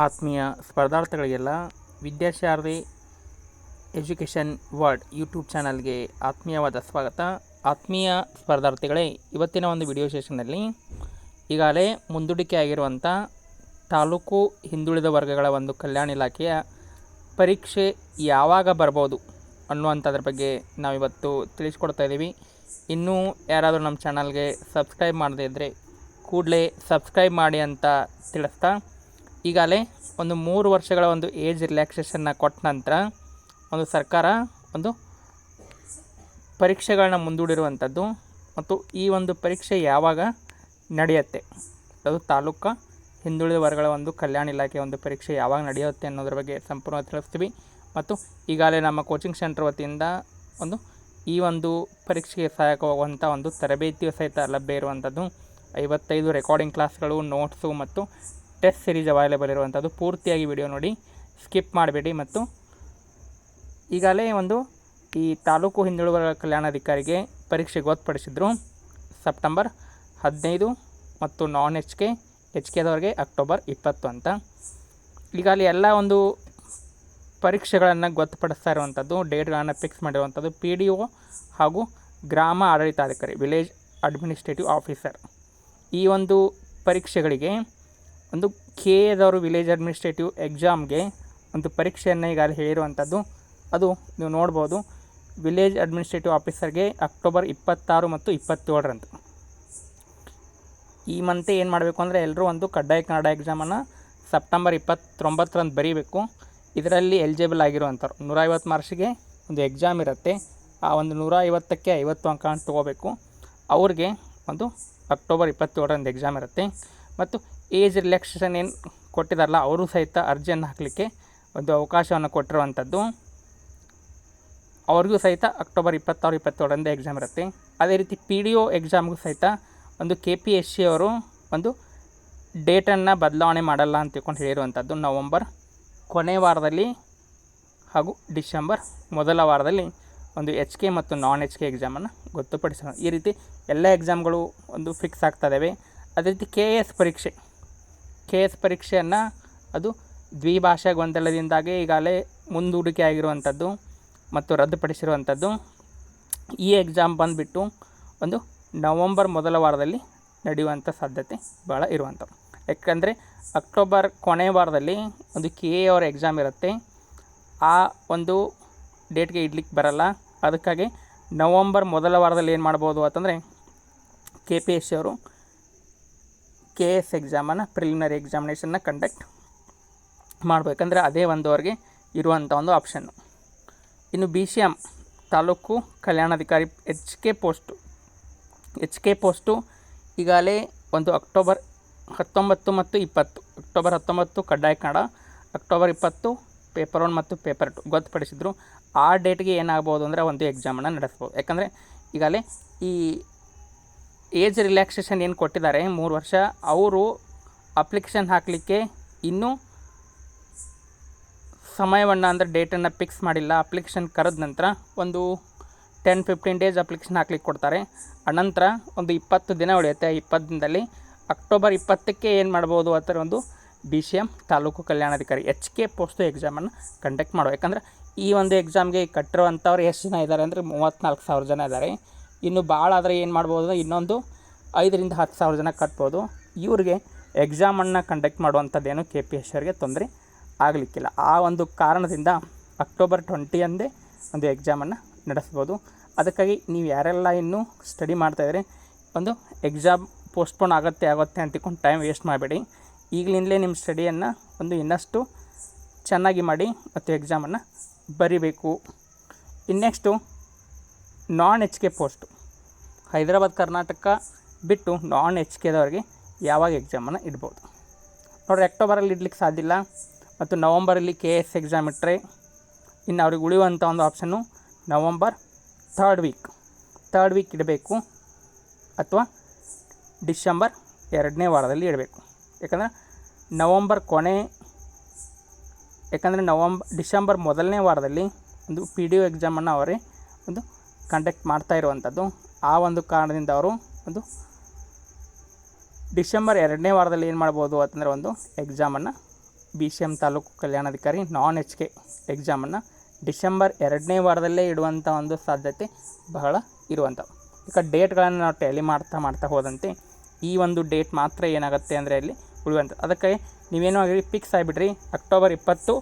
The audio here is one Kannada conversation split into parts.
ಆತ್ಮೀಯ ಸ್ಪರ್ಧಾರ್ಥಿಗಳಿಗೆಲ್ಲ ವಿದ್ಯಾಶಾರದಿ ಎಜುಕೇಷನ್ ವರ್ಡ್ ಯೂಟ್ಯೂಬ್ ಚಾನಲ್ಗೆ ಆತ್ಮೀಯವಾದ ಸ್ವಾಗತ. ಆತ್ಮೀಯ ಸ್ಪರ್ಧಾರ್ಥಿಗಳೇ, ಇವತ್ತಿನ ಒಂದು ವಿಡಿಯೋ ಸೆಷನ್ನಲ್ಲಿ ಈಗಾಗಲೇ ಮುಂದೂಡಿಕೆ ಆಗಿರುವಂಥ ತಾಲೂಕು ಹಿಂದುಳಿದ ವರ್ಗಗಳ ಒಂದು ಕಲ್ಯಾಣ ಇಲಾಖೆಯ ಪರೀಕ್ಷೆ ಯಾವಾಗ ಬರ್ಬೋದು ಅನ್ನುವಂಥದ್ರ ಬಗ್ಗೆ ನಾವಿವತ್ತು ತಿಳಿಸ್ಕೊಡ್ತಾ ಇದ್ದೀವಿ. ಇನ್ನೂ ಯಾರಾದರೂ ನಮ್ಮ ಚಾನಲ್ಗೆ ಸಬ್ಸ್ಕ್ರೈಬ್ ಮಾಡದೇ ಇದ್ದರೆ ಕೂಡಲೇ ಸಬ್ಸ್ಕ್ರೈಬ್ ಮಾಡಿ ಅಂತ ತಿಳಿಸ್ತಾ ಈಗಾಗಲೇ ಒಂದು ಮೂರು ವರ್ಷಗಳ ಒಂದು ಏಜ್ ರಿಲ್ಯಾಕ್ಸೇಷನ್ನ ಕೊಟ್ಟ ನಂತರ ಒಂದು ಸರ್ಕಾರ ಒಂದು ಪರೀಕ್ಷೆಗಳನ್ನ ಮುಂದೂಡಿರುವಂಥದ್ದು ಮತ್ತು ಈ ಒಂದು ಪರೀಕ್ಷೆ ಯಾವಾಗ ನಡೆಯುತ್ತೆ? ಅದು ತಾಲೂಕು ಹಿಂದುಳಿದ ವರ್ಗಗಳ ಒಂದು ಕಲ್ಯಾಣ ಇಲಾಖೆ ಒಂದು ಪರೀಕ್ಷೆ ಯಾವಾಗ ನಡೆಯುತ್ತೆ ಅನ್ನೋದ್ರ ಬಗ್ಗೆ ಸಂಪೂರ್ಣ ತಿಳಿಸ್ತೀವಿ. ಮತ್ತು ಈಗಾಗಲೇ ನಮ್ಮ ಕೋಚಿಂಗ್ ಸೆಂಟರ್ ವತಿಯಿಂದ ಒಂದು ಈ ಒಂದು ಪರೀಕ್ಷೆಗೆ ಸಹಾಯಕವಾಗುವಂಥ ಒಂದು ತರಬೇತಿಯು ಸಹಿತ ಲಭ್ಯ ಇರುವಂಥದ್ದು. ಐವತ್ತೈದು ರೆಕಾರ್ಡಿಂಗ್ ಕ್ಲಾಸ್ಗಳು ನೋಟ್ಸು ಮತ್ತು ಟೆಸ್ಟ್ ಸಿರೀಸ್ ಅವೈಲೇಬಲ್ ಇರುವಂಥದ್ದು ಪೂರ್ತಿಯಾಗಿ ವಿಡಿಯೋ ನೋಡಿ ಸ್ಕಿಪ್ ಮಾಡಬೇಡಿ ಮತ್ತು ಈಗಾಗಲೇ ಒಂದು ಈ ತಾಲೂಕು ಹಿಂದುಳಿದ ಕಲ್ಯಾಣಾಧಿಕಾರಿಗೆ ಪರೀಕ್ಷೆ ಗೊತ್ತುಪಡಿಸಿದ್ರು ಸೆಪ್ಟೆಂಬರ್ ಹದಿನೈದು ಮತ್ತು ನಾನ್ ಎಚ್ ಕೆ ಎಚ್ ಕೆದವರೆಗೆ ಅಕ್ಟೋಬರ್ ಇಪ್ಪತ್ತು ಅಂತ. ಈಗಾಗಲೇ ಎಲ್ಲ ಒಂದು ಪರೀಕ್ಷೆಗಳನ್ನು ಗೊತ್ತುಪಡಿಸ್ತಾ ಇರುವಂಥದ್ದು ಡೇಟ್ಗಳನ್ನು ಫಿಕ್ಸ್ ಮಾಡಿರುವಂಥದ್ದು ಪಿ ಡಿ ಒ ಹಾಗೂ ಗ್ರಾಮ ಆಡಳಿತಾಧಿಕಾರಿ ವಿಲೇಜ್ ಅಡ್ಮಿನಿಸ್ಟ್ರೇಟಿವ್ ಆಫೀಸರ್ ಈ ಒಂದು ಪರೀಕ್ಷೆಗಳಿಗೆ ಒಂದು ಕೆ ಎದವರು ವಿಲೇಜ್ ಅಡ್ಮಿನಿಸ್ಟ್ರೇಟಿವ್ ಎಕ್ಸಾಮ್ಗೆ ಒಂದು ಪರೀಕ್ಷೆಯನ್ನು ಈಗಾಗಲೇ ಹೇಳಿರುವಂಥದ್ದು. ಅದು ನೀವು ನೋಡ್ಬೋದು. ವಿಲೇಜ್ ಅಡ್ಮಿನಿಸ್ಟ್ರೇಟಿವ್ ಆಫೀಸರ್ಗೆ ಅಕ್ಟೋಬರ್ ಇಪ್ಪತ್ತಾರು ಮತ್ತು ಇಪ್ಪತ್ತೇಳರಂದು. ಈ ಮಂತೆ ಏನು ಮಾಡಬೇಕು ಅಂದರೆ ಎಲ್ಲರೂ ಒಂದು ಕಡ್ಡಾಯ ಕನ್ನಡ ಎಕ್ಸಾಮನ್ನು ಸೆಪ್ಟೆಂಬರ್ ಇಪ್ಪತ್ತೊಂಬತ್ತರಂದು ಬರೀಬೇಕು. ಇದರಲ್ಲಿ ಎಲಿಜಿಬಲ್ ಆಗಿರುವಂಥವ್ರು. ನೂರೈವತ್ತು ಮಾರ್ಕ್ಸಿಗೆ ಒಂದು ಎಕ್ಸಾಮ್ ಇರುತ್ತೆ. ಆ ಒಂದು ನೂರ ಐವತ್ತಕ್ಕೆ ಐವತ್ತು ಅಂಕ ತೊಗೋಬೇಕು. ಅವ್ರಿಗೆ ಒಂದು ಅಕ್ಟೋಬರ್ ಇಪ್ಪತ್ತೇಳರಂದು ಎಕ್ಸಾಮ್ ಇರುತ್ತೆ. ಮತ್ತು ಏಜ್ ರಿಲ್ಯಾಕ್ಸೇಷನ್ ಏನು ಕೊಟ್ಟಿದಾರಲ್ಲ, ಅವರು ಸಹಿತ ಅರ್ಜಿಯನ್ನು ಹಾಕಲಿಕ್ಕೆ ಒಂದು ಅವಕಾಶವನ್ನು ಕೊಟ್ಟಿರುವಂಥದ್ದು. ಅವ್ರಿಗೂ ಸಹಿತ ಅಕ್ಟೋಬರ್ ಇಪ್ಪತ್ತಾರು, ಇಪ್ಪತ್ತೇಳರಿಂದ ಎಕ್ಸಾಮ್ ಇರುತ್ತೆ. ಅದೇ ರೀತಿ ಪಿ ಡಿ ಒ ಎಕ್ಸಾಮ್ಗೂ ಸಹಿತ ಒಂದು ಕೆ ಪಿ ಎಸ್ ಸಿ ಅವರು ಒಂದು ಡೇಟನ್ನು ಬದಲಾವಣೆ ಮಾಡಲ್ಲ ಅಂತ ತಿಳ್ಕೊಂಡು ಹೇಳಿರುವಂಥದ್ದು. ನವಂಬರ್ ಕೊನೆ ವಾರದಲ್ಲಿ ಹಾಗೂ ಡಿಸೆಂಬರ್ ಮೊದಲ ವಾರದಲ್ಲಿ ಒಂದು ಎಚ್ ಕೆ ಮತ್ತು ನಾನ್ ಎಚ್ ಕೆ ಎಕ್ಸಾಮನ್ನು ಗೊತ್ತುಪಡಿಸೋಣ ಈ ರೀತಿ ಎಲ್ಲ ಎಕ್ಸಾಮ್ಗಳು ಒಂದು ಫಿಕ್ಸ್ ಆಗ್ತಾ ಇದ್ದಾವೆ ಅದೇ ರೀತಿ ಕೆ ಎ ಎಸ್ ಪರೀಕ್ಷೆ ಕೆ ಎಸ್ ಪರೀಕ್ಷೆಯನ್ನು ಅದು ದ್ವಿಭಾಷಾ ಗೊಂದಲದಿಂದಾಗಿ ಈಗಾಗಲೇ ಮುಂದೂಡಿಕೆ ಆಗಿರುವಂಥದ್ದು ಮತ್ತು ರದ್ದುಪಡಿಸಿರುವಂಥದ್ದು. ಈ ಎಕ್ಸಾಮ್ ಬಂದುಬಿಟ್ಟು ಒಂದು ನವಂಬರ್ ಮೊದಲ ವಾರದಲ್ಲಿ ನಡೆಯುವಂಥ ಸಾಧ್ಯತೆ ಭಾಳ ಇರುವಂಥದ್ದು. ಯಾಕಂದರೆ ಅಕ್ಟೋಬರ್ ಕೊನೆ ವಾರದಲ್ಲಿ ಒಂದು ಕೆ ಎ ಅವರ ಎಕ್ಸಾಮ್ ಇರುತ್ತೆ. ಆ ಒಂದು ಡೇಟ್ಗೆ ಇಡ್ಲಿಕ್ಕೆ ಬರಲ್ಲ. ಅದಕ್ಕಾಗಿ ನವಂಬರ್ ಮೊದಲ ವಾರದಲ್ಲಿ ಏನು ಮಾಡ್ಬೋದು ಅಂತಂದರೆ ಕೆ ಪಿ ಎಸ್ ಸಿ ಅವರು ಕೆ ಎಸ್ ಎಕ್ಸಾಮನ್ನು ಪ್ರಿಲಿಮಿನರಿ ಎಕ್ಸಾಮಿನೇಷನ್ನ ಕಂಡಕ್ಟ್ ಮಾಡಬೇಕಂದ್ರೆ ಅದೇ ಒಂದು ಅವ್ರಿಗೆ ಇರುವಂಥ ಒಂದು ಆಪ್ಷನ್ನು ಇನ್ನು ಬಿ ಸಿ ಎಂ ತಾಲೂಕು ಕಲ್ಯಾಣಾಧಿಕಾರಿ H K post H K post ಈಗಾಗಲೇ ಒಂದು ಅಕ್ಟೋಬರ್ ಹತ್ತೊಂಬತ್ತು ಮತ್ತು ಇಪ್ಪತ್ತು. ಅಕ್ಟೋಬರ್ ಹತ್ತೊಂಬತ್ತು, ಕಡ್ಡಾಯ ಕನ್ನಡ. ಅಕ್ಟೋಬರ್ ಇಪ್ಪತ್ತು ಪೇಪರ್ ಒನ್ ಮತ್ತು ಪೇಪರ್ ಟು ಗೊತ್ತುಪಡಿಸಿದ್ರು. ಆ ಡೇಟ್ಗೆ ಏನಾಗ್ಬೋದು ಅಂದರೆ ಒಂದು ಎಕ್ಸಾಮನ್ನು ನಡೆಸ್ಬೋದು. ಯಾಕಂದರೆ ಈಗಾಗಲೇ ಈ ಏಜ್ ರಿಲ್ಯಾಕ್ಸೇಷನ್ ಏನು ಕೊಟ್ಟಿದ್ದಾರೆ? ಮೂರು ವರ್ಷ. ಅವರು ಅಪ್ಲಿಕೇಶನ್ ಹಾಕಲಿಕ್ಕೆ ಇನ್ನೂ ಸಮಯವನ್ನು ಅಂದರೆ ಡೇಟನ್ನು ಫಿಕ್ಸ್ ಮಾಡಿಲ್ಲ. ಅಪ್ಲಿಕೇಶನ್ ಕರೆದ ನಂತರ ಒಂದು ಟೆನ್ ಫಿಫ್ಟೀನ್ ಡೇಸ್ ಅಪ್ಲಿಕೇಶನ್ ಹಾಕ್ಲಿಕ್ಕೆ ಕೊಡ್ತಾರೆ. ಅನಂತರ ಒಂದು ಇಪ್ಪತ್ತು ದಿನ ಉಳಿಯುತ್ತೆ. ಇಪ್ಪತ್ತು ದಿನದಲ್ಲಿ ಅಕ್ಟೋಬರ್ ಇಪ್ಪತ್ತಕ್ಕೆ ಏನು ಮಾಡ್ಬೋದು ಆ ಥರ ಒಂದು ಬಿ ಸಿ ಎಂ ತಾಲೂಕು ಕಲ್ಯಾಣಾಧಿಕಾರಿ ಎಚ್ ಕೆ ಪೋಸ್ಟು ಎಕ್ಸಾಮನ್ನು ಕಂಡಕ್ಟ್ ಮಾಡೋ ಯಾಕಂದರೆ ಈ ಒಂದು ಎಕ್ಸಾಮ್ಗೆ ಕಟ್ಟಿರುವಂಥವ್ರು ಎಷ್ಟು ಜನ ಇದ್ದಾರೆ ಅಂದರೆ ಮೂವತ್ತ್ನಾಲ್ಕು ಸಾವಿರ ಜನ ಇದ್ದಾರೆ. ಇನ್ನು ಭಾಳ ಆದರೆ ಏನು ಮಾಡ್ಬೋದು ಇನ್ನೊಂದು ಐದರಿಂದ ಹತ್ತು ಸಾವಿರ ಜನ ಕಟ್ಬೋದು. ಇವ್ರಿಗೆ ಎಕ್ಸಾಮನ್ನು ಕಂಡಕ್ಟ್ ಮಾಡುವಂಥದ್ದೇನು ಕೆ ಪಿ ಎಸ್ ಅವರಿಗೆ ತೊಂದರೆ ಆಗಲಿಕ್ಕಿಲ್ಲ. ಆ ಒಂದು ಕಾರಣದಿಂದ ಅಕ್ಟೋಬರ್ ಟ್ವೆಂಟಿಯಂದೇ ಒಂದು ಎಕ್ಸಾಮನ್ನು ನಡೆಸ್ಬೋದು. ಅದಕ್ಕಾಗಿ ನೀವು ಯಾರೆಲ್ಲ ಇನ್ನೂ ಸ್ಟಡಿ ಮಾಡ್ತಾಯಿದ್ರೆ ಒಂದು ಎಕ್ಸಾಮ್ ಪೋಸ್ಟ್ಪೋನ್ ಆಗುತ್ತೆ ಆಗುತ್ತೆ ಅಂತಿಕೊಂಡು ಟೈಮ್ ವೇಸ್ಟ್ ಮಾಡಬೇಡಿ. ಈಗಲಿಂದಲೇ ನಿಮ್ಮ ಸ್ಟಡಿಯನ್ನು ಒಂದು ಇನ್ನಷ್ಟು ಚೆನ್ನಾಗಿ ಮಾಡಿ ಮತ್ತು ಎಕ್ಸಾಮನ್ನು ಬರಿಬೇಕು. ಇನ್ನು next non H K post Hyderabad, Karnataka ಬಿಟ್ಟು ನಾನ್ ಎಚ್ ಕೆದವ್ರಿಗೆ ಯಾವಾಗ ಎಕ್ಸಾಮನ್ನು ಇಡ್ಬೋದು. ನೋಡಿರಿ ಅಕ್ಟೋಬರಲ್ಲಿ ಇಡ್ಲಿಕ್ಕೆ ಸಾಧ್ಯ ಇಲ್ಲ. ಮತ್ತು ನವಂಬರಲ್ಲಿ ಕೆ ಎಸ್ ಎಕ್ಸಾಮ್ ಇಟ್ಟರೆ ಇನ್ನು ಅವ್ರಿಗೆ ಉಳಿಯುವಂಥ ಒಂದು option November third week third week ಇಡಬೇಕು ಅಥವಾ ಡಿಸೆಂಬರ್ ಎರಡನೇ ವಾರದಲ್ಲಿ ಇಡಬೇಕು. ಯಾಕಂದರೆ ನವಂಬರ್ ಕೊನೆ, ಯಾಕಂದರೆ ನವಂಬ ಡಿಸೆಂಬರ್ ಮೊದಲನೇ ವಾರದಲ್ಲಿ ಒಂದು ಪಿ ಡಿ ಒ ಎಕ್ಸಾಮನ್ನು ಅವರೇ ಒಂದು ಕಂಡಕ್ಟ್ ಮಾಡ್ತಾ ಇರುವಂಥದ್ದು. ಆ ಒಂದು ಕಾರಣದಿಂದ ಅವರು ಒಂದು ಡಿಸೆಂಬರ್ ಎರಡನೇ ವಾರದಲ್ಲಿ ಏನು ಮಾಡ್ಬೋದು ಅಂತಂದರೆ ಒಂದು ಎಕ್ಸಾಮನ್ನು ಬಿ ಸಿ ಎಂ ತಾಲೂಕು ಕಲ್ಯಾಣಾಧಿಕಾರಿ ನಾನ್ ಎಚ್ ಕೆ ಎಕ್ಸಾಮನ್ನು ಡಿಸೆಂಬರ್ ಎರಡನೇ ವಾರದಲ್ಲೇ ಇಡುವಂಥ ಒಂದು ಸಾಧ್ಯತೆ ಬಹಳ ಇರುವಂಥವು. ಈಗ ಡೇಟ್ಗಳನ್ನು ನಾವು ಟ್ಯಾಲಿ ಮಾಡ್ತಾ ಮಾಡ್ತಾ ಹೋದಂತೆ ಈ ಒಂದು ಡೇಟ್ ಮಾತ್ರ ಏನಾಗುತ್ತೆ ಅಂದರೆ ಅಲ್ಲಿ ಉಳಿಯುವಂಥ ಅದಕ್ಕೆ ನೀವೇನು ಆಗಲಿ ಫಿಕ್ಸ್ ಆಗಿಬಿಡ್ರಿ. ಅಕ್ಟೋಬರ್ ಇಪ್ಪತ್ತು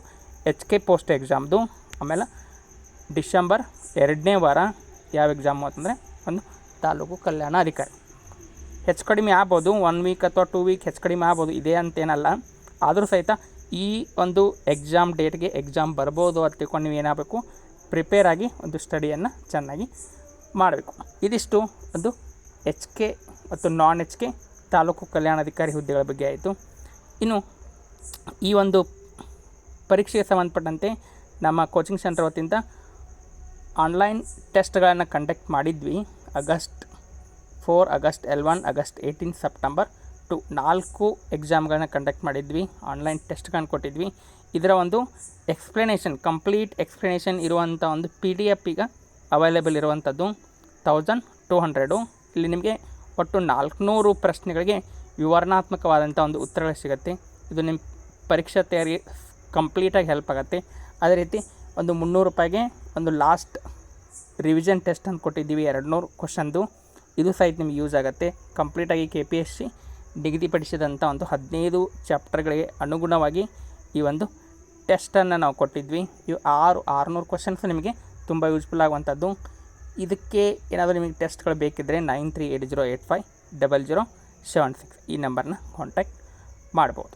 ಎಚ್ ಕೆ ಪೋಸ್ಟ್ ಎಕ್ಸಾಮ್ದು ಆಮೇಲೆ ಡಿಸೆಂಬರ್ ಎರಡನೇ ವಾರ ಯಾವ ಎಕ್ಸಾಮು ಅಂತಂದರೆ ಒಂದು ತಾಲೂಕು ಕಲ್ಯಾಣ ಅಧಿಕಾರಿ. ಹೆಚ್ಚು ಕಡಿಮೆ ಆಗ್ಬೋದು ಒನ್ ವೀಕ್ ಅಥವಾ ಟೂ ವೀಕ್ ಹೆಚ್ಚು ಕಡಿಮೆ ಆಗ್ಬೋದು, ಇದೆ ಅಂತೇನಲ್ಲ. ಆದರೂ ಸಹಿತ ಈ ಒಂದು ಎಕ್ಸಾಮ್ ಡೇಟ್ಗೆ ಎಕ್ಸಾಮ್ ಬರ್ಬೋದು ಅಂತ ತಿಳ್ಕೊಂಡು ನೀವು ಏನಾಗಬೇಕು ಪ್ರಿಪೇರ್ ಆಗಿ ಒಂದು ಸ್ಟಡಿಯನ್ನು ಚೆನ್ನಾಗಿ ಮಾಡಬೇಕು. ಇದಿಷ್ಟು ಒಂದು ಎಚ್ ಕೆ ಮತ್ತು ನಾನ್ ಎಚ್ ಕೆ ತಾಲೂಕು ಕಲ್ಯಾಣಾಧಿಕಾರಿ ಹುದ್ದೆಗಳ ಬಗ್ಗೆ ಆಯಿತು. ಇನ್ನು ಈ ಒಂದು ಪರೀಕ್ಷೆಗೆ ಸಂಬಂಧಪಟ್ಟಂತೆ ನಮ್ಮ ಕೋಚಿಂಗ್ ಸೆಂಟರ್ ವತಿಯಿಂದ ಆನ್ಲೈನ್ ಟೆಸ್ಟ್ಗಳನ್ನು ಕಂಡಕ್ಟ್ ಮಾಡಿದ್ವಿ August four, August eleven, August eighteen September two ನಾಲ್ಕು ಎಕ್ಸಾಮ್ಗಳನ್ನ ಕಂಡಕ್ಟ್ ಮಾಡಿದ್ವಿ, ಆನ್ಲೈನ್ ಟೆಸ್ಟ್ಗಳನ್ನು ಕೊಟ್ಟಿದ್ವಿ. ಇದರ ಒಂದು ಎಕ್ಸ್ಪ್ಲನೇಷನ್, ಕಂಪ್ಲೀಟ್ ಎಕ್ಸ್ಪ್ಲನೇಷನ್ ಇರುವಂಥ ಒಂದು ಪಿ ಡಿ ಎಫ್ ಈಗ ಅವೈಲೇಬಲ್ ಇರುವಂಥದ್ದು ತೌಸಂಡ್ ಟೂ ಹಂಡ್ರೆಡು. ಇಲ್ಲಿ ನಿಮಗೆ ಒಟ್ಟು ನಾಲ್ಕುನೂರು ಪ್ರಶ್ನೆಗಳಿಗೆ ವಿವರಣಾತ್ಮಕವಾದಂಥ ಒಂದು ಉತ್ತರಗಳು ಸಿಗುತ್ತೆ. ಇದು ನಿಮ್ಮ ಪರೀಕ್ಷಾ ತಯಾರಿ ಕಂಪ್ಲೀಟಾಗಿ ಹೆಲ್ಪ್ ಆಗುತ್ತೆ. ಅದೇ ರೀತಿ ಒಂದು ಮುನ್ನೂರು ರೂಪಾಯಿಗೆ ಒಂದು ಲಾಸ್ಟ್ ರಿವಿಷನ್ ಟೆಸ್ಟ್ ಅಂತ ಕೊಟ್ಟಿದ್ದೀವಿ ಎರಡು ನೂರು ಕ್ವಶನ್ದು ಇದು ಸಹಿತ ನಿಮ್ಗೆ ಯೂಸ್ ಆಗುತ್ತೆ. ಕಂಪ್ಲೀಟಾಗಿ ಕೆ ಪಿ ಎಸ್ ಸಿ ನಿಗದಿಪಡಿಸಿದಂಥ ಒಂದು ಹದಿನೈದು ಚಾಪ್ಟರ್ಗಳಿಗೆ ಅನುಗುಣವಾಗಿ ಈ ಒಂದು ಟೆಸ್ಟನ್ನು ನಾವು ಕೊಟ್ಟಿದ್ವಿ. ಇವು ಆರು, ಆರುನೂರು ಕ್ವಶನ್ಸ್ ನಿಮಗೆ ತುಂಬ ಯೂಸ್ಫುಲ್ ಆಗುವಂಥದ್ದು. ಇದಕ್ಕೆ ಏನಾದರೂ ನಿಮಗೆ ಟೆಸ್ಟ್ಗಳು ಬೇಕಿದ್ದರೆ nine three eight zero eight five double zero seven six ಈ ನಂಬರ್ನ ಕಾಂಟ್ಯಾಕ್ಟ್ ಮಾಡ್ಬೋದು.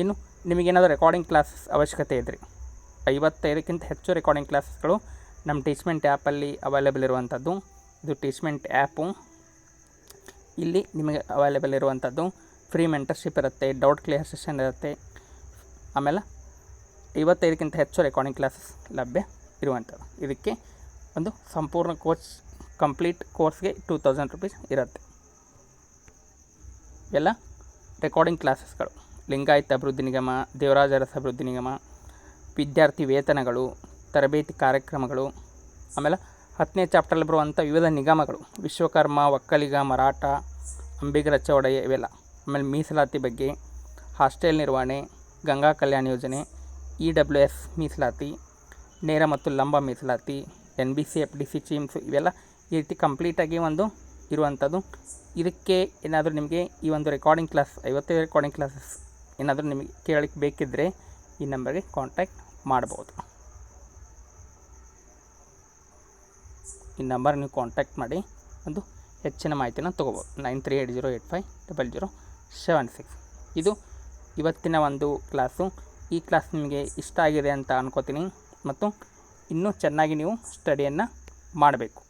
ಇನ್ನು ನಿಮಗೇನಾದರೂ ರೆಕಾರ್ಡಿಂಗ್ ಕ್ಲಾಸಸ್ ಅವಶ್ಯಕತೆ ಇದ್ದರೆ ಐವತ್ತೈದಕ್ಕಿಂತ ಹೆಚ್ಚು ರೆಕಾರ್ಡಿಂಗ್ ಕ್ಲಾಸಸ್ಗಳು ನಮ್ಮ ಟೀಚ್ಮೆಂಟ್ ಆ್ಯಪಲ್ಲಿ ಅವೈಲೇಬಲ್ ಇರುವಂಥದ್ದು ಇದು ಟೀಚ್ಮೆಂಟ್ ಆ್ಯಪು ಇಲ್ಲಿ ನಿಮಗೆ ಅವೈಲೇಬಲ್ ಇರುವಂಥದ್ದು ಫ್ರೀ ಮೆಂಟರ್ಶಿಪ್ ಇರುತ್ತೆ ಡೌಟ್ ಕ್ಲಿಯರ್ ಸೆಷನ್ ಇರುತ್ತೆ. ಆಮೇಲೆ ಐವತ್ತೈದಕ್ಕಿಂತ ಹೆಚ್ಚು ರೆಕಾರ್ಡಿಂಗ್ ಕ್ಲಾಸಸ್ ಲಭ್ಯ ಇರುವಂಥದ್ದು ಇದಕ್ಕೆ ಒಂದು ಸಂಪೂರ್ಣ ಕೋರ್ಸ್ ಕಂಪ್ಲೀಟ್ ಕೋರ್ಸ್ಗೆ ಟೂ ತೌಸಂಡ್ ರುಪೀಸ್ ಇರುತ್ತೆ. ಎಲ್ಲ ರೆಕಾರ್ಡಿಂಗ್ ಕ್ಲಾಸಸ್ಗಳು ಲಿಂಗಾಯತ ಅಭಿವೃದ್ಧಿ ನಿಗಮ, ದೇವರಾಜ ಅರಸ ಅಭಿವೃದ್ಧಿ ನಿಗಮ ವಿದ್ಯಾರ್ಥಿ ವೇತನಗಳು, ತರಬೇತಿ ಕಾರ್ಯಕ್ರಮಗಳು, ಆಮೇಲೆ ಹತ್ತನೇ ಚಾಪ್ಟರ್ಲ್ಲಿ ಬರುವಂಥ ವಿವಿಧ ನಿಗಮಗಳು, ವಿಶ್ವಕರ್ಮ, ಒಕ್ಕಲಿಗ, ಮರಾಠ ಅಂಬಿಗರ ಚೌಡಯ್ಯ ಇವೆಲ್ಲ. ಆಮೇಲೆ ಮೀಸಲಾತಿ ಬಗ್ಗೆ, ಹಾಸ್ಟೆಲ್ ನಿರ್ವಹಣೆ, ಗಂಗಾ ಕಲ್ಯಾಣ ಯೋಜನೆ, ಇ ಡಬ್ಲ್ಯೂ ಎಸ್ ಮೀಸಲಾತಿ, ನೇರ ಮತ್ತು ಲಂಬ ಮೀಸಲಾತಿ, N B C, F D C, schemes ಇವೆಲ್ಲ ಈ ರೀತಿ ಕಂಪ್ಲೀಟಾಗಿ ಒಂದು ಇರುವಂಥದ್ದು. ಇದಕ್ಕೆ ಏನಾದರೂ ನಿಮಗೆ ಈ ಒಂದು ರೆಕಾರ್ಡಿಂಗ್ ಕ್ಲಾಸ್, ಐವತ್ತೈದು ರೆಕಾರ್ಡಿಂಗ್ ಕ್ಲಾಸಸ್ ಏನಾದರೂ ನಿಮಗೆ ಕೇಳಕ್ಕೆ ಬೇಕಿದ್ದರೆ ಈ ನಂಬರ್ಗೆ ಕಾಂಟ್ಯಾಕ್ಟ್ ಮಾಡ್ಬೋದು. ಈ ನಂಬರ್ ನೀವು ಕಾಂಟ್ಯಾಕ್ಟ್ ಮಾಡಿ, ಒಂದು ಹೆಚ್ಚಿನ ಮಾಹಿತಿನ ತೊಗೋಬೋದು. Nine three eight zero eight five double zero seven six ಇದು ಇವತ್ತಿನ ಒಂದು ಕ್ಲಾಸು ಈ ಕ್ಲಾಸ್ ನಿಮಗೆ ಇಷ್ಟ ಆಗಿದೆ ಅಂತ ಅನ್ಕೋತೀನಿ. ಮತ್ತು ಇನ್ನೂ ಚೆನ್ನಾಗಿ ನೀವು ಸ್ಟಡಿಯನ್ನು ಮಾಡಬೇಕು.